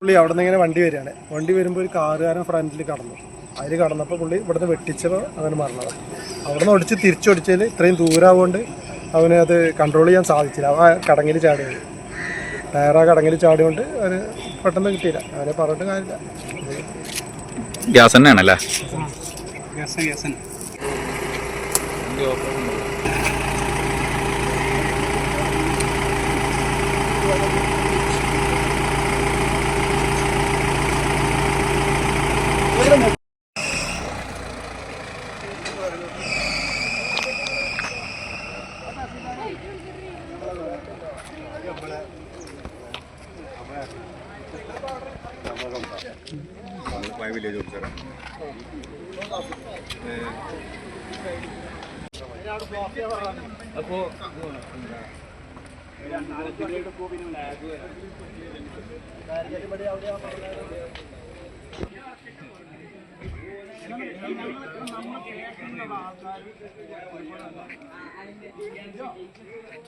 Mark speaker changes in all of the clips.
Speaker 1: പുള്ളി അവിടെ നിന്ന് ഇങ്ങനെ വണ്ടി വരികയാണ്. വണ്ടി വരുമ്പോൾ ഒരു കാറുകാരൻ ഫ്രണ്ടിൽ കടന്നു. അതിൽ കടന്നപ്പോൾ പുള്ളി ഇവിടുന്ന് വെട്ടിച്ചപ്പോൾ അവന് മരണതാണ് അവിടെ നിന്ന് ഒടിച്ച് തിരിച്ചൊടിച്ചതിൽ ഇത്രയും ദൂരമാകൊണ്ട് അവന് അത് കൺട്രോൾ ചെയ്യാൻ സാധിച്ചില്ല. ആ കടങ്ങിൽ ചാടി ടയർ ആ കടങ്ങിൽ ചാടിയോണ്ട് അവന് പെട്ടെന്ന് കിട്ടിയില്ല. അവനെ പറഞ്ഞിട്ട് കാര്യമില്ല.
Speaker 2: ഗ്യാസ് തന്നെയാണല്ലേ? గ్యాస్ గ్యాస్ అండి Thank you.
Speaker 3: മലപ്പായ വില്ലേജ് ഓഫീസറാണ് അപ്പോൾ അവിടെ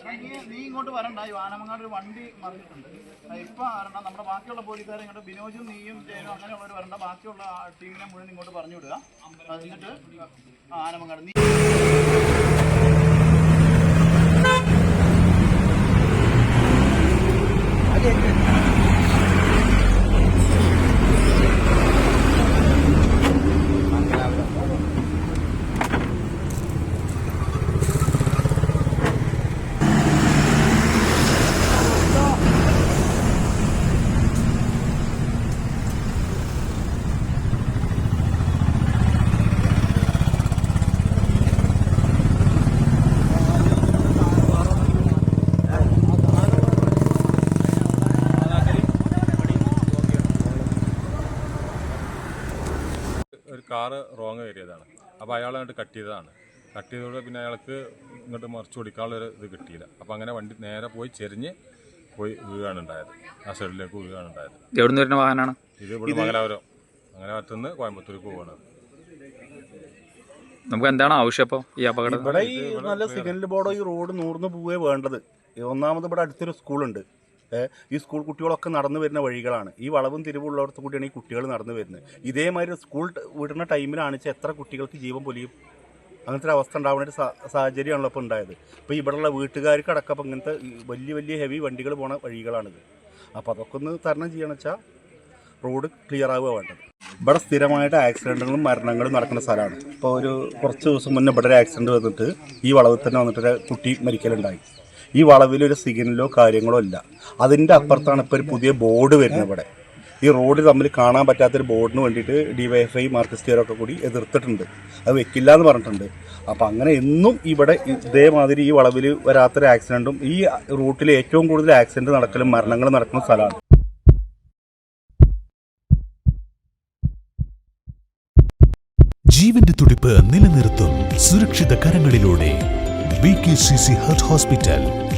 Speaker 3: നീ നീ ഇങ്ങോട്ട് വരണ്ട. ഈ ആനമങ്ങാട് ഒരു വണ്ടി മറിഞ്ഞിട്ടുണ്ട്. ഇപ്പൊ വരണ്ട. നമ്മുടെ ബാക്കിയുള്ള പോലീസുകാരെ ഇങ്ങോട്ട് ബിനോജും നീയും ജയനും അങ്ങനെയുള്ളവർ വരണ്ട. ബാക്കിയുള്ള ടീമിനെ മുഴുവൻ ഇങ്ങോട്ട് പറഞ്ഞു വിടുക എന്നിട്ട് ആനമങ്ങാട് നീ
Speaker 4: കാറ് റോങ് കയറിയതാണ്. അപ്പോൾ അയാൾ അങ്ങോട്ട് കട്ട് ചെയ്തതാണ്. കട്ട് ചെയ്തതോടെ പിന്നെ അയാൾക്ക് ഇങ്ങോട്ട് മറിച്ച് കൊടുക്കാനുള്ളൊരു ഇത് കിട്ടിയില്ല. അപ്പോൾ അങ്ങനെ വണ്ടി നേരെ പോയി ചെരിഞ്ഞ് പോയി വീഴാണ് ഉണ്ടായത്. ആ സൈഡിലേക്ക് വീഴാണ് ഉണ്ടായത്.
Speaker 2: എവിടുന്ന് വരുന്ന വാഹനമാണ്?
Speaker 4: ഇത് ഇവിടെ മംഗലാപുരം. മംഗലാപുരത്ത് നിന്ന് കോയമ്പത്തൂർക്ക് പോവാണ്.
Speaker 2: നമുക്ക് എന്താണ് ആവശ്യം അപ്പോൾ ഈ അപകടം?
Speaker 5: ഇവിടെ ഈ നല്ല സിഗ്നൽ ബോർഡോ ഈ റോഡ് നൂർന്ന് പോവേ വേണ്ടത്. ഒന്നാമത് ഇവിടെ അടുത്തൊരു സ്കൂളുണ്ട് ഈ സ്കൂൾ കുട്ടികളൊക്കെ നടന്നു വരുന്ന വഴികളാണ്. ഈ വളവും തിരിവുള്ളവർക്ക് കൂടിയാണ് ഈ കുട്ടികൾ നടന്നു വരുന്നത്. ഇതേമാതിരി സ്കൂൾ വിടുന്ന ടൈമിലാണ് എത്ര കുട്ടികൾക്ക് ജീവൻ പൊലിയും? അങ്ങനത്തെ ഒരു അവസ്ഥ ഉണ്ടാവുന്ന ഒരു സാഹചര്യമാണല്ലോ ഇപ്പോൾ ഉണ്ടായത്. ഇപ്പോൾ ഇവിടെയുള്ള വീട്ടുകാർക്ക് അടക്കം ഇങ്ങനത്തെ വലിയ വലിയ ഹെവി വണ്ടികൾ പോണ വഴികളാണിത്. അപ്പോൾ അതൊക്കെ ഒന്ന് തരണം ചെയ്യണം വെച്ചാൽ റോഡ് ക്ലിയർ ആവുക വേണ്ടത്. ഇവിടെ സ്ഥിരമായിട്ട് ആക്സിഡന്റുകളും മരണങ്ങളും നടക്കുന്ന സ്ഥലമാണ്. ഇപ്പോൾ ഒരു കുറച്ച് ദിവസം മുന്നേ ഇവിടെ ഒരു ആക്സിഡന്റ് വന്നിട്ട് ഈ വളവിൽ തന്നെ വന്നിട്ടൊരു കുട്ടി മരിക്കലുണ്ടായി. ഈ വളവിൽ ഒരു സിഗ്നലോ കാര്യങ്ങളോ ഇല്ല. അതിന്റെ അപ്പുറത്താണ് ഇപ്പോൾ ഒരു പുതിയ ബോർഡ് വരുന്നത് ഇവിടെ. ഈ റോഡ് തമ്മിൽ കാണാൻ പറ്റാത്തൊരു ബോർഡിന് വേണ്ടിയിട്ട് ഡിവൈഎഫ്ഐ മാർക്കിസ്റ്റുകാരൊക്കെ കൂടി എതിർത്തിട്ടുണ്ട്. അത് വെക്കില്ല എന്ന് പറഞ്ഞിട്ടുണ്ട്. അപ്പോൾ അങ്ങനെ എന്നും ഇവിടെ ഇതേമാതിരി ഈ വളവിൽ വരാത്തൊരു ആക്സിഡന്റും ഈ റൂട്ടിൽ ഏറ്റവും കൂടുതൽ ആക്സിഡന്റ് നടക്കലും മരണങ്ങൾ നടക്കുന്ന സ്ഥലമാണ്.
Speaker 6: ജീവന്റെ തുടിപ്പ് നിലനിർത്തും സുരക്ഷിത കരങ്ങളിലൂടെ. B K C C heart hospital